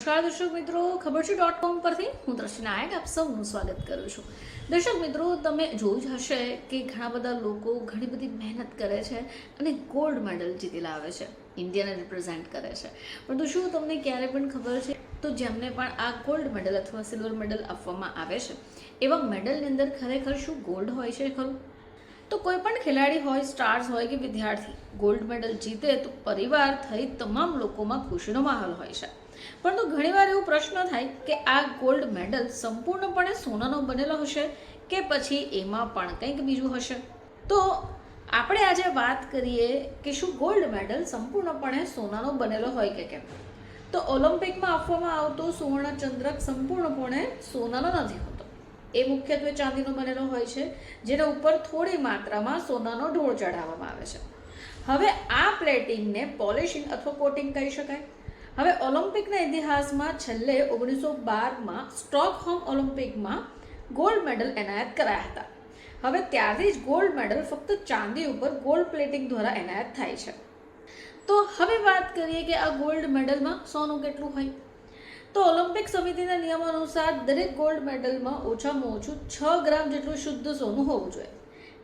નમસ્કાર દર્શક મિત્રો, ખબર છે. ડોટ કોમ પરથી? હું દ્રષ્ટિ નાયક, આપ સૌનું સ્વાગત કરું છું. દર્શક મિત્રો, તમે જોયું જ હશે કે ઘણા બધા લોકો ઘણી બધી મહેનત કરે છે અને ગોલ્ડ મેડલ જીતી લાવે છે ઇન્ડિયાને રિપ્રેઝેન્ટ કરે છે. પરંતુ શું તમને ક્યારે પણ ખબર છે? તો જેમને પણ આ ગોલ્ડ મેડલ અથવા સિલ્વર મેડલ આપવામાં આવે છે, એવા મેડલની અંદર ખરેખર શું ગોલ્ડ હોય છે ખરું? તો કોઈ પણ ખેલાડી હોય સ્ટાર્સ હોય કે વિદ્યાર્થી ગોલ્ડ મેડલ જીતે તો પરિવાર થઈ તમામ લોકોમાં ખુશીનો માહોલ હોય છે. પરંતુ ઘણીવાર એવો પ્રશ્ન થાય કે આ ગોલ્ડ મેડલ સંપૂર્ણપણે સોનાનો બનેલો હશે કે પછી એમાં પણ કંઈક બીજું હશે? તો આપણે આજે વાત કરીએ કે શું ગોલ્ડ મેડલ સંપૂર્ણપણે સોનાનો બનેલો હોય કે કેમ? તો ઓલિમ્પિકમાં આપવામાં આવતો સુવર્ણ ચંદ્રક સંપૂર્ણપણે સોનાનો નથી હોતો. એ મુખ્યત્વે ચાંદીનો બનેલો હોય છે, જેના ઉપર થોડી માત્રામાં સોનાનો ઢોળ ચઢાવવામાં આવે છે. હવે આ પ્લેટિંગને પોલિશિંગ અથવા કોટિંગ કહી શકાય. હવે ઓલિમ્પિકના ઇતિહાસમાં છેલ્લે ઓગણીસો બારમાં સ્ટોકહોમ ઓલિમ્પિકમાં ગોલ્ડ મેડલ એનાયત કરાયા હતા. હવે ત્યારથી જ ગોલ્ડ મેડલ ફક્ત ચાંદી ઉપર ગોલ્ડ પ્લેટિંગ દ્વારા એનાયત થાય છે. તો હવે વાત કરીએ કે આ ગોલ્ડ મેડલમાં સોનું કેટલું હોય? તો ઓલિમ્પિક સમિતિના નિયમો અનુસાર દરેક ગોલ્ડ મેડલમાં ઓછામાં ઓછું છ ગ્રામ જેટલું શુદ્ધ સોનું હોવું જોઈએ.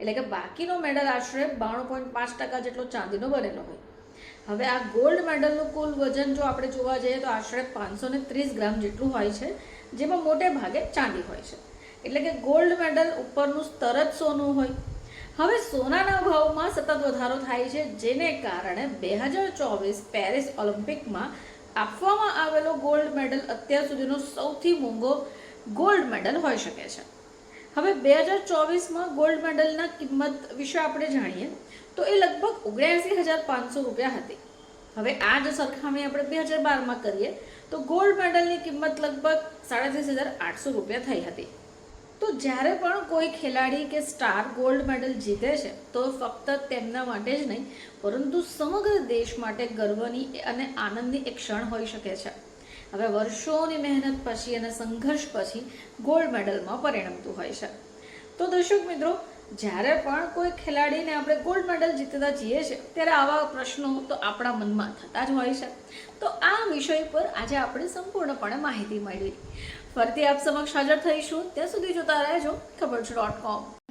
એટલે કે બાકીનો મેડલ આશરે બાણું પોઈન્ટ પાંચ ટકા જેટલો ચાંદીનો બનેલો હોય. હવે આ ગોલ્ડ મેડલનું કુલ વજન જો આપણે જોવા જઈએ તો આશરે પાંચસો ને ત્રીસ ગ્રામ જેટલું હોય છે, જેમાં મોટે ભાગે ચાંદી હોય છે. એટલે કે ગોલ્ડ મેડલ ઉપરનું સ્તર જ સોનું હોય. હવે સોનાના ભાવમાં સતત વધારો થાય છે, જેને કારણે બે હજાર ચોવીસ પેરિસ ઓલિમ્પિકમાં આપવામાં આવેલો ગોલ્ડ મેડલ અત્યાર સુધીનો સૌથી મોંઘો ગોલ્ડ મેડલ હોઈ શકે છે. હવે બે હજાર ચોવીસમાં ગોલ્ડ મેડલના કિંમત વિશે આપણે જાણીએ, તો એ લગભગ ઓગણસી હજાર પાંચસો રૂપિયા હતી. હવે આ જ સરખામણી આપણે બે હજાર બારમાં કરીએ, તો ગોલ્ડ મેડલની કિંમત લગભગ સાડત્રીસ હજાર આઠસો રૂપિયા થઈ હતી. તો જ્યારે પણ કોઈ ખેલાડી કે સ્ટાર ગોલ્ડ મેડલ જીતે છે, તો ફક્ત તેમના માટે જ નહીં, પરંતુ સમગ્ર દેશ માટે ગર્વની અને આનંદની એક ક્ષણ હોઈ શકે છે. હવે વર્ષોની મહેનત પછી અને સંઘર્ષ પછી ગોલ્ડ મેડલમાં પરિણમતું હોય છે. તો દર્શક મિત્રો જ્યારે પણ કોઈ ખેલાડીને આપણે ગોલ્ડ મેડલ જીતતા જઈએ છીએ, ત્યારે આવા પ્રશ્નો તો આપણા મનમાં થતા જ હોય છે. તો આ વિષય પર આજે આપણે સંપૂર્ણપણે માહિતી મેળવી. ફરીથી આપ સમક્ષ હાજર થઈશું. ત્યાં સુધી જોતા રહેજો. ખબર છે ડોટ કોમ